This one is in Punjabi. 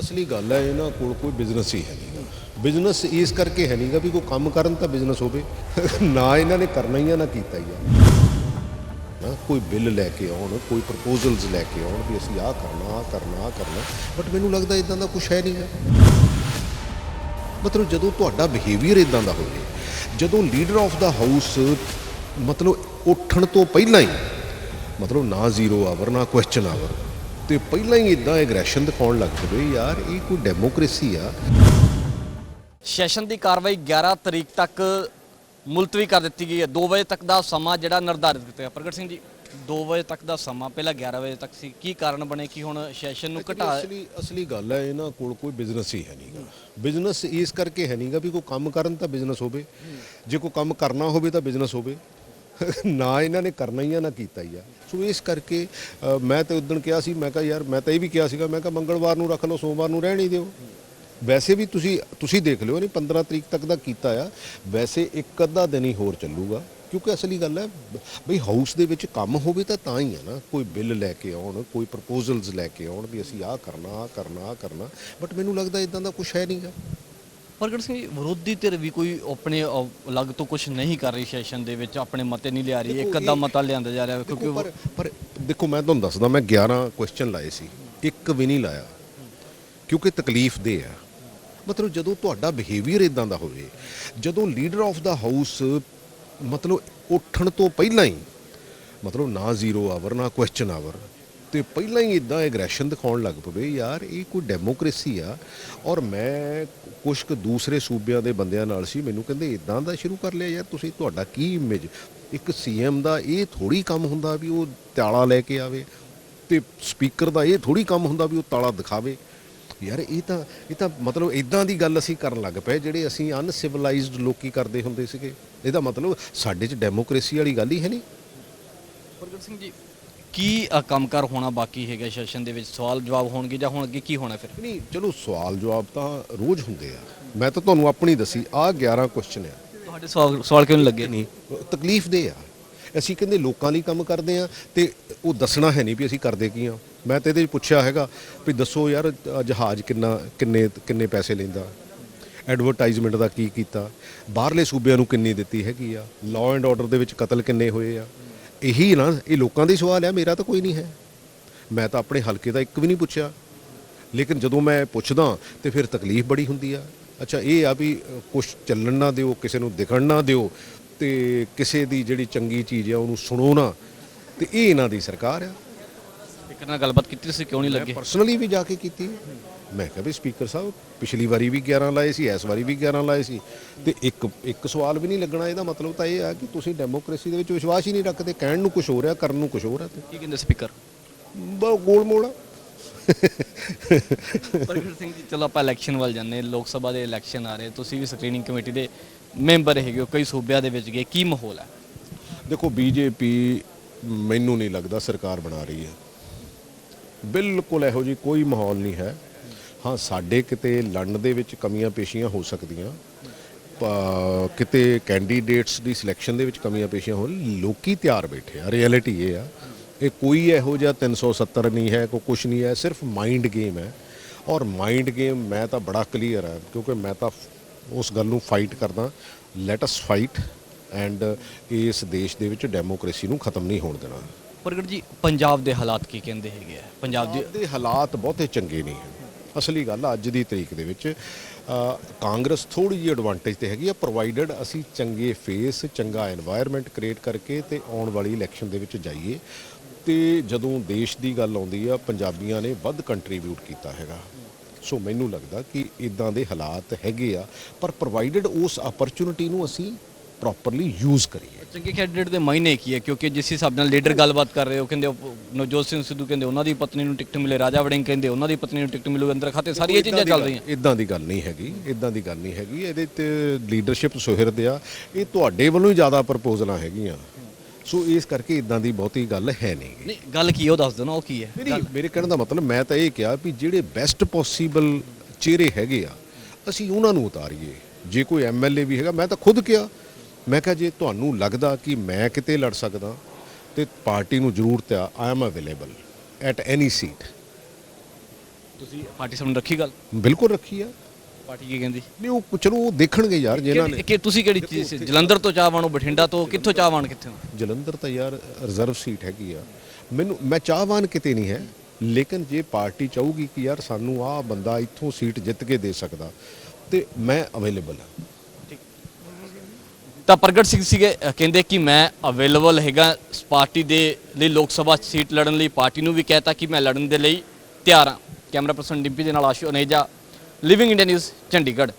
ਅਸਲੀ ਗੱਲ ਹੈ, ਇਹਨਾਂ ਕੋਲ ਕੋਈ ਬਿਜ਼ਨਸ ਹੀ ਹੈ ਨਹੀਂਗਾ ਬਿਜ਼ਨਸ ਇਸ ਕਰਕੇ ਹੈ ਨਹੀਂਗਾ ਵੀ ਕੋਈ ਕੰਮ ਕਰਨ ਤਾਂ ਬਿਜ਼ਨਸ ਹੋਵੇ। ਨਾ ਇਹਨਾਂ ਨੇ ਕਰਨਾ ਹੀ ਆ, ਨਾ ਕੀਤਾ ਹੀ ਆ। ਨਾ, ਕੋਈ ਬਿੱਲ ਲੈ ਕੇ ਆਉਣ, ਕੋਈ ਪ੍ਰਪੋਜ਼ਲਸ ਲੈ ਕੇ ਆਉਣ ਵੀ ਅਸੀਂ ਆਹ ਕਰਨਾ ਆਹ ਕਰਨਾ ਆਹ ਕਰਨਾ। ਬਟ ਮੈਨੂੰ ਲੱਗਦਾ ਇਦਾਂ ਦਾ ਕੁਝ ਹੈ ਨਹੀਂਗਾ। ਮਤਲਬ ਜਦੋਂ ਤੁਹਾਡਾ ਬਿਹੇਵੀਅਰ ਇਦਾਂ ਦਾ ਹੋਵੇ, ਜਦੋਂ ਲੀਡਰ ਆਫ ਦਾ ਹਾਊਸ ਮਤਲਬ ਉੱਠਣ ਤੋਂ ਪਹਿਲਾਂ ਹੀ, ਮਤਲਬ ਨਾ ਜ਼ੀਰੋ ਆਵਰ ਨਾ ਕੁਐਸਚਨ ਆਵਰ ਤੇ ਪਹਿਲਾਂ ਹੀ ਇਦਾਂ ਐਗਰੈਸ਼ਨ ਦਿਖਾਉਣ ਲੱਗ ਪਵੇ ਯਾਰ ਇਹ ਕੋਈ ਡੈਮੋਕ੍ਰੇਸੀ ਆ। ਸੈਸ਼ਨ ਦੀ ਕਾਰਵਾਈ 11 ਤਰੀਕ ਤੱਕ ਮੁਲਤਵੀ ਕਰ ਦਿੱਤੀ ਗਈ ਹੈ। 2 ਵਜੇ ਤੱਕ ਦਾ ਸਮਾਂ ਜਿਹੜਾ ਨਿਰਧਾਰਿਤ ਕੀਤਾ ਗਿਆ। ਪ੍ਰਗਟ ਸਿੰਘ ਜੀ 2 ਵਜੇ ਤੱਕ ਦਾ ਸਮਾਂ ਪਹਿਲਾਂ 11 ਵਜੇ ਤੱਕ ਸੀ। ਕੀ ਕਾਰਨ ਬਣੇ? ਕਿ ਹੁਣ ਸੈਸ਼ਨ ਨੂੰ ਘਟਾ ਅਸਲੀ ਅਸਲੀ ਗੱਲ ਹੈ ਇਹਨਾਂ ਕੋਲ ਕੋਈ ਬਿਜ਼ਨਸ ਹੀ ਹੈ ਨਹੀਂਗਾ ਬਿਜ਼ਨਸ ਇਸ ਕਰਕੇ ਹੈ ਨਹੀਂਗਾ ਵੀ ਕੋਈ ਕੰਮ ਕਰਨ ਤਾਂ ਬਿਜ਼ਨਸ ਹੋਵੇ। ਜੇ ਕੋਈ ਕੰਮ ਕਰਨਾ ਹੋਵੇ ਤਾਂ ਬਿਜ਼ਨਸ ਹੋਵੇ। ਨਾ ਇਹਨਾਂ ਨੇ ਕਰਨਾ ਹੀ ਆ, ਨਾ ਕੀਤਾ ਹੀ ਆ। ਸੋ ਇਸ ਕਰਕੇ ਮੈਂ ਤੇ ਉਦੋਂ ਕਿਹਾ ਸੀ, ਮੈਂ ਕਿਹਾ ਯਾਰ, ਮੈਂ ਤਾਂ ਇਹ ਵੀ ਕਿਹਾ ਸੀਗਾ, ਮੈਂ ਕਿਹਾ ਮੰਗਲਵਾਰ ਨੂੰ ਰੱਖ ਲਓ, ਸੋਮਵਾਰ ਨੂੰ ਰਹਿਣ ਹੀ ਦਿਓ। ਵੈਸੇ ਵੀ ਤੁਸੀਂ ਤੁਸੀਂ ਦੇਖ ਲਿਓ, ਨਹੀਂ 15 ਤਰੀਕ ਤੱਕ ਦਾ ਕੀਤਾ ਆ। ਵੈਸੇ ਇੱਕ ਅੱਧਾ ਦਿਨ ਹੀ ਹੋਰ ਚੱਲੂਗਾ, ਕਿਉਂਕਿ ਅਸਲੀ ਗੱਲ ਹੈ, ਬਈ ਹਾਊਸ ਦੇ ਵਿੱਚ ਕੰਮ ਹੋਵੇ ਤਾਂ ਤਾਂ ਹੀ ਹੈ ਨਾ। ਕੋਈ ਬਿੱਲ ਲੈ ਕੇ ਆਉਣ, ਕੋਈ ਪ੍ਰਪੋਜ਼ਲਸ ਲੈ ਕੇ ਆਉਣ, ਵੀ ਅਸੀਂ ਆਹ ਕਰਨਾ ਆਹ ਕਰਨਾ ਆਹ ਕਰਨਾ। ਬਟ ਮੈਨੂੰ ਲੱਗਦਾ ਇਦਾਂ ਦਾ ਕੁਝ ਹੈ ਨਹੀਂਗਾ ਪ੍ਰਗਟ ਸਿੰਘ ਜੀ, ਵਿਰੋਧੀ ਧਿਰ ਵੀ ਕੋਈ ਆਪਣੇ ਅਲੱਗ ਤੋਂ ਕੁਝ ਨਹੀਂ ਕਰ ਰਹੀ ਸੈਸ਼ਨ ਦੇ ਵਿੱਚ ਆਪਣੇ ਮਤੇ ਨਹੀਂ ਲਿਆ ਰਹੀ ਇੱਕ ਅੱਧਾ ਮਤਾ ਲਿਆਂਦਾ ਜਾ ਰਿਹਾ ਕਿਉਂਕਿ ਦੇਖੋ ਪਰ ਪਰ ਦੇਖੋ ਮੈਂ ਤੁਹਾਨੂੰ ਦੱਸਦਾ ਮੈਂ 11 ਕੁਐਸਚਨ ਲਾਏ ਸੀ ਇੱਕ ਵੀ ਨਹੀਂ ਲਾਇਆ ਕਿਉਂਕਿ ਤਕਲੀਫ ਦੇ ਆ। ਮਤਲਬ ਜਦੋਂ ਤੁਹਾਡਾ ਬਿਹੇਵੀਅਰ ਇਦਾਂ ਦਾ ਹੋਵੇ ਜਦੋਂ ਲੀਡਰ ਆਫ ਦਾ ਹਾਊਸ ਮਤਲਬ ਉੱਠਣ ਤੋਂ ਪਹਿਲਾਂ ਹੀ ਮਤਲਬ ਨਾ ਜ਼ੀਰੋ ਆਵਰ ਨਾ ਕੁਐਸਚਨ ਆਵਰ ਤੇ ਪਹਿਲਾਂ ਹੀ ਇਦਾਂ ਐਗਰੈਸ਼ਨ ਦਿਖਾਉਣ ਲੱਗ ਪਵੇ, ਯਾਰ, ਇਹ ਕੋਈ ਡੈਮੋਕ੍ਰੇਸੀ ਆ। ਔਰ ਮੈਂ ਕੁਝ ਕੁ ਦੂਸਰੇ ਸੂਬਿਆਂ ਦੇ ਬੰਦਿਆਂ ਨਾਲ ਸੀ, ਮੈਨੂੰ ਕਹਿੰਦੇ ਇਦਾਂ ਦਾ ਸ਼ੁਰੂ ਕਰ ਲਿਆ ਯਾਰ, ਤੁਸੀਂ ਤੁਹਾਡਾ ਕੀ ਇਮੇਜ ਇੱਕ ਸੀਐਮ ਦਾ ਇਹ ਥੋੜੀ ਕੰਮ ਹੁੰਦਾ ਵੀ ਉਹ ਤਾਲਾ ਲੈ ਕੇ ਆਵੇ ਤੇ ਸਪੀਕਰ ਦਾ ਇਹ ਥੋੜੀ ਕੰਮ ਹੁੰਦਾ ਵੀ ਉਹ ਤਾਲਾ ਦਿਖਾਵੇ। ਯਾਰ, ਇਹ ਤਾਂ ਇਹ ਤਾਂ ਮਤਲਬ ਇਦਾਂ ਦੀ ਗੱਲ ਅਸੀਂ ਕਰਨ ਲੱਗ ਪਏ, ਜਿਹੜੇ ਅਸੀਂ ਅਨਸਿਵਲਾਈਜ਼ਡ ਲੋਕੀ ਕਰਦੇ ਹੁੰਦੇ ਸੀਗੇ। ਇਹਦਾ ਮਤਲਬ ਸਾਡੇ 'ਚ ਡੈਮੋਕ੍ਰੇਸੀ ਵਾਲੀ ਗੱਲ ਹੀ ਹੈ ਨਹੀਂ। ਪ੍ਰਗਟ ਸਿੰਘ ਜੀ ਕੀ ਅ, ਕੰਮਕਾਰ ਹੋਣਾ ਬਾਕੀ ਹੈਗਾ ਸੈਸ਼ਨ ਦੇ ਵਿੱਚ? ਸਵਾਲ ਜਵਾਬ ਹੋਣਗੇ ਜਾਂ ਹੁਣ ਅੱਗੇ ਕੀ ਹੋਣਾ ਫਿਰ? ਨਹੀਂ ਚਲੋ ਸਵਾਲ ਜਵਾਬ ਤਾਂ ਰੋਜ਼ ਹੁੰਦੇ ਆ। ਮੈਂ ਤਾਂ ਤੁਹਾਨੂੰ ਆਪਣੀ ਦੱਸੀ ਆ 11 ਕੁਐਸਚਨ ਆ। ਤੁਹਾਡੇ ਸਵਾਲ ਸਵਾਲ ਕਿਉਂ ਨਹੀਂ ਲੱਗੇ? ਨਹੀਂ ਤਕਲੀਫ ਦੇ ਆ। ਅਸੀਂ ਕਹਿੰਦੇ ਲੋਕਾਂ ਲਈ ਕੰਮ ਕਰਦੇ ਆ ਤੇ ਉਹ ਦੱਸਣਾ ਹੈ ਨਹੀਂ ਵੀ ਅਸੀਂ ਕਰਦੇ ਕੀ ਆ। ਮੈਂ ਤੇ ਇਹਦੇ ਵਿੱਚ ਪੁੱਛਿਆ ਹੈਗਾ ਵੀ ਦੱਸੋ ਯਾਰ ਅ, ਜਹਾਜ਼ ਕਿੰਨਾ ਕਿੰਨੇ ਕਿੰਨੇ ਪੈਸੇ ਲੈਂਦਾ? ਐਡਵਰਟਾਈਜ਼ਮੈਂਟ ਦਾ ਕੀ ਕੀਤਾ? ਬਾਹਰਲੇ ਸੂਬਿਆਂ ਨੂੰ ਕਿੰਨੀ ਦਿੱਤੀ ਹੈਗੀ ਆ? ਲਾਅ ਐਂਡ ਆਰਡਰ ਦੇ ਵਿੱਚ ਕਤਲ ਕਿੰਨੇ ਹੋਏ ਆ? ਇਹੀ ਨਾ, ਇਹ ਲੋਕਾਂ ਦੇ ਸਵਾਲ ਆ, ਮੇਰਾ ਤਾਂ ਕੋਈ ਨਹੀਂ ਹੈ। ਮੈਂ ਤਾਂ ਆਪਣੇ ਹਲਕੇ ਦਾ ਇੱਕ ਵੀ ਨਹੀਂ ਪੁੱਛਿਆ। ਲੇਕਿਨ ਜਦੋਂ ਮੈਂ ਪੁੱਛਦਾ ਤੇ ਫਿਰ ਤਕਲੀਫ ਬੜੀ ਹੁੰਦੀ ਆ। ਅੱਛਾ, ਇਹ ਆ ਵੀ ਕੁਝ ਚੱਲਣ ਨਾ ਦਿਓ, ਕਿਸੇ ਨੂੰ ਦਿਖਣ ਨਾ ਦਿਓ ਤੇ ਕਿਸੇ ਦੀ ਜਿਹੜੀ ਚੰਗੀ ਚੀਜ਼ ਆ, ਉਹਨੂੰ ਸੁਣੋ ਨਾ। ਤੇ ਇਹ ਇਹਨਾਂ ਦੀ ਸਰਕਾਰ ਆ। ਸਪੀਕਰ ਨਾਲ ਗੱਲਬਾਤ ਕੀਤੀ ਸੀ ਕਿਉਂ ਨਹੀਂ ਲੱਗੇ? ਪਰਸਨਲੀ ਵੀ ਜਾ ਕੇ ਕੀਤੀ। ਮੈਂ ਕਿਹਾ ਵੀ ਸਪੀਕਰ ਸਾਹਿਬ ਪਿਛਲੀ ਵਾਰੀ ਵੀ 11 ਲਾਏ ਸੀ ਇਸ ਵਾਰੀ ਵੀ 11 ਲਾਏ ਸੀ। ਤੇ ਇੱਕ ਇੱਕ ਸਵਾਲ ਵੀ ਨਹੀਂ ਲੱਗਣਾ ਇਹਦਾ ਮਤਲਬ ਤਾਂ ਇਹ ਆ ਕਿ ਤੁਸੀਂ ਡੈਮੋਕ੍ਰੇਸੀ ਦੇ ਵਿੱਚ ਵਿਸ਼ਵਾਸ ਹੀ ਨਹੀਂ ਰੱਖਦੇ ਕਹਿਣ ਨੂੰ ਕੁਝ ਹੋ ਰਿਹਾ ਕਰਨ ਨੂੰ ਕੁਝ ਹੋ ਰਿਹਾ ਤੇ। ਕੀ ਕਹਿੰਦੇ ਸਪੀਕਰ? ਬਹੁਤ ਗੋਲ ਮੋੜ ਪ੍ਰਗਟ ਸਿੰਘ ਜੀ ਚਲੋ ਆਪਾਂ ਇਲੈਕਸ਼ਨ ਵੱਲ ਜਾਂਦੇ ਲੋਕ ਸਭਾ ਦੇ ਇਲੈਕਸ਼ਨ ਆ ਰਹੇ ਤੁਸੀਂ ਵੀ ਸਕਰੀਨਿੰਗ ਕਮੇਟੀ ਦੇ ਮੈਂਬਰ ਹੈਗੇ ਹੋ ਕਈ ਸੂਬਿਆਂ ਦੇ ਵਿੱਚ ਗਏ ਕੀ ਮਾਹੌਲ ਹੈ ਦੇਖੋ ਬੀਜੇਪੀ ਮੈਨੂੰ ਨਹੀਂ ਲੱਗਦਾ ਸਰਕਾਰ ਬਣਾ ਰਹੀ ਹੈ। ਬਿਲਕੁਲ ਇਹੋ ਜੀ ਕੋਈ ਮਾਹੌਲ ਨਹੀਂ ਹੈ। ਹਾਂ, ਸਾਡੇ ਕਿਤੇ ਲੜਨ ਦੇ ਵਿੱਚ ਕਮੀਆਂ ਪੇਸ਼ੀਆਂ ਹੋ ਸਕਦੀਆਂ। ਕਿਤੇ ਕੈਂਡੀਡੇਟਸ ਦੀ ਸਿਲੈਕਸ਼ਨ ਦੇ ਵਿੱਚ ਕਮੀਆਂ ਪੇਸ਼ੀਆਂ ਹੋਣ, ਲੋਕੀ ਤਿਆਰ ਬੈਠੇ ਆ ਰਿਐਲਿਟੀ ਇਹ ਆ। ਇਹ ਕੋਈ ਇਹੋ ਜਿਹਾ 370 ਨਹੀਂ ਹੈ, ਕੋਈ ਕੁਝ ਨਹੀਂ ਹੈ, ਸਿਰਫ ਮਾਈਂਡ ਗੇਮ ਹੈ। ਔਰ ਮਾਈਂਡ ਗੇਮ ਮੈਂ ਤਾਂ ਬੜਾ ਕਲੀਅਰ ਹੈ ਕਿਉਂਕਿ ਮੈਂ ਤਾਂ ਉਸ ਗੱਲ ਨੂੰ ਫਾਈਟ ਕਰਦਾ। ਲੈਟ ਅਸ ਫਾਈਟ ਐਂਡ ਇਸ ਦੇਸ਼ ਦੇ ਵਿੱਚ ਡੈਮੋਕ੍ਰੇਸੀ ਨੂੰ ਖਤਮ ਨਹੀਂ ਹੋਣ ਦੇਣਾ। ਪ੍ਰਗਟ ਜੀ, ਪੰਜਾਬ ਦੇ ਹਾਲਾਤ ਕੀ ਕਹਿੰਦੇ ਹੈਗੇ ਆ? ਪੰਜਾਬ ਦੇ ਹਾਲਾਤ ਬਹੁਤੇ ਚੰਗੇ ਨਹੀਂ ਹੈ ਅਸਲੀ ਗੱਲ ਅੱਜ ਦੀ ਤਰੀਕ ਦੇ ਵਿੱਚ ਕਾਂਗਰਸ ਥੋੜੀ ਜਿਹੀ ਐਡਵਾਂਟੇਜ ਤੇ ਹੈਗੀ ਆ ਪ੍ਰੋਵਾਈਡਡ ਅਸੀਂ ਚੰਗੇ ਫੇਸ ਚੰਗਾ এনवायरमेंट ਕ੍ਰੀਏਟ ਕਰਕੇ ਤੇ ਆਉਣ ਵਾਲੀ ਇਲੈਕਸ਼ਨ ਦੇ ਵਿੱਚ ਜਾਈਏ। ਤੇ ਜਦੋਂ ਦੇਸ਼ ਦੀ ਗੱਲ ਆਉਂਦੀ ਆ, ਪੰਜਾਬੀਆਂ ਨੇ ਵੱਧ ਕੰਟਰੀਬਿਊਟ ਕੀਤਾ ਹੈਗਾ। ਸੋ ਮੈਨੂੰ ਲੱਗਦਾ ਕਿ ਇਦਾਂ ਦੇ ਹਾਲਾਤ ਹੈਗੇ ਆ, ਪਰ ਪ੍ਰੋਵਾਈਡਡ ਉਸ ਓਪਰਚੁਨਿਟੀ ਨੂੰ ਅਸੀਂ ਪ੍ਰੋਪਰਲੀ ਯੂਜ਼ ਕਰੀਏ। ਚੰਗੇ ਕੈਂਡੀਡੇਟ ਦੇ ਮਾਇਨੇ ਕੀ ਹੈ? ਕਿਉਂਕਿ ਜਿਸ ਹਿਸਾਬ ਨਾਲ ਲੀਡਰ ਗੱਲਬਾਤ ਕਰ ਰਹੇ ਹੋ ਕਹਿੰਦੇ ਉਹ ਨਵਜੋਤ ਸਿੰਘ ਸਿੱਧੂ ਕਹਿੰਦੇ ਉਹਨਾਂ ਦੀ ਪਤਨੀ ਨੂੰ ਟਿਕਟ ਮਿਲੇ ਰਾਜਾ ਵੜਿੰਗ ਕਹਿੰਦੇ ਉਹਨਾਂ ਦੀ ਪਤਨੀ ਨੂੰ ਟਿਕਟ ਮਿਲੂ ਅੰਦਰ ਖਾਤੇ ਸਾਰੀਆਂ ਚੀਜ਼ਾਂ ਚੱਲ ਰਹੀਆਂ। ਇਦਾਂ ਦੀ ਗੱਲ ਨਹੀਂ ਹੈਗੀ ਇਦਾਂ ਦੀ ਗੱਲ ਨਹੀਂ ਹੈਗੀ। ਇਹਦੇ ਤੇ ਲੀਡਰਸ਼ਿਪ ਸੁਹਿਰਦ ਆ। ਇਹ ਤੁਹਾਡੇ ਵੱਲੋਂ ਹੀ ਜ਼ਿਆਦਾ ਪ੍ਰਪੋਜ਼ਲਾਂ ਹੈਗੀਆਂ। ਸੋ ਇਸ ਕਰਕੇ ਇਦਾਂ ਦੀ ਬਹੁਤੀ ਗੱਲ ਹੈ ਨਹੀਂ ਨਹੀਂ ਗੱਲ ਕੀ ਉਹ ਦੱਸ ਦਿਓ ਨਾ ਉਹ ਕੀ ਹੈ? ਨਹੀਂ ਮੇਰੇ ਕਹਿਣ ਦਾ ਮਤਲਬ ਮੈਂ ਤਾਂ ਇਹ ਕਿਹਾ ਵੀ ਜਿਹੜੇ ਬੈਸਟ ਪੋਸੀਬਲ ਚਿਹਰੇ ਹੈਗੇ ਆ ਅਸੀਂ ਉਹਨਾਂ ਨੂੰ ਉਤਾਰੀਏ। ਜੇ ਕੋਈ ਐਮਐਲਏ ਵੀ ਹੈਗਾ ਮੈਂ ਤਾਂ ਖੁਦ ਕਿਹਾ ਮੈਂ ਕਿਹਾ ਜੇ ਤੁਹਾਨੂੰ ਲੱਗਦਾ ਕਿ ਮੈਂ ਕਿਤੇ ਲੜ ਸਕਦਾ ਤੇ ਪਾਰਟੀ ਨੂੰ ਜ਼ਰੂਰਤ ਆ I am available at any seat ਤੁਸੀਂ ਪਾਰਟੀ ਸਾਹਮਣੇ ਰੱਖੀ ਗੱਲ? ਬਿਲਕੁਲ ਰੱਖੀ ਆ। ਪਾਰਟੀ ਕੀ ਕਹਿੰਦੀ? ਨਹੀਂ ਉਹ ਚਲੋ ਉਹ ਦੇਖਣਗੇ ਯਾਰ ਜਿਨ੍ਹਾਂ ਨੇ ਕਿ ਤੁਸੀਂ ਕਿਹੜੀ ਚੀਜ਼? ਜਲੰਧਰ ਤੋਂ ਚਾਹਵਾਨ ਬਠਿੰਡਾ ਤੋਂ ਕਿੱਥੋਂ ਚਾਹਵਾਨ ਕਿੱਥੋਂ? ਜਲੰਧਰ ਤਾਂ ਯਾਰ ਰਿਜ਼ਰਵ ਸੀਟ ਹੈਗੀ ਆ। ਮੈਨੂੰ ਮੈਂ ਚਾਹਵਾਨ ਕਿਤੇ ਨਹੀਂ ਹੈ ਲੇਕਿਨ ਜੇ ਪਾਰਟੀ ਚਾਹੂਗੀ ਕਿ ਯਾਰ ਸਾਨੂੰ ਆਹ ਬੰਦਾ ਇੱਥੋਂ ਸੀਟ ਜਿੱਤ ਕੇ ਦੇ ਸਕਦਾ ਤੇ ਮੈਂ ਅਵੇਲੇਬਲ ਹਾਂ ਤਾਂ ਪ੍ਰਗਟ ਸਿੰਘ ਸੀਗੇ ਕਹਿੰਦੇ ਕਿ ਮੈਂ ਅਵੇਲੇਬਲ ਹੈਗਾ ਪਾਰਟੀ ਦੇ ਲਈ, ਲੋਕ ਸਭਾ ਸੀਟ ਲੜਨ ਲਈ, ਪਾਰਟੀ ਨੂੰ ਵੀ ਕਹਿਤਾ ਕਿ ਮੈਂ ਲੜਨ ਦੇ ਲਈ ਤਿਆਰ ਹਾਂ। ਕੈਮਰਾ ਪਰਸਨ ਡਿੰਪੀ ਦੇ ਨਾਲ Ashu Aneja Living India News Chandigarh.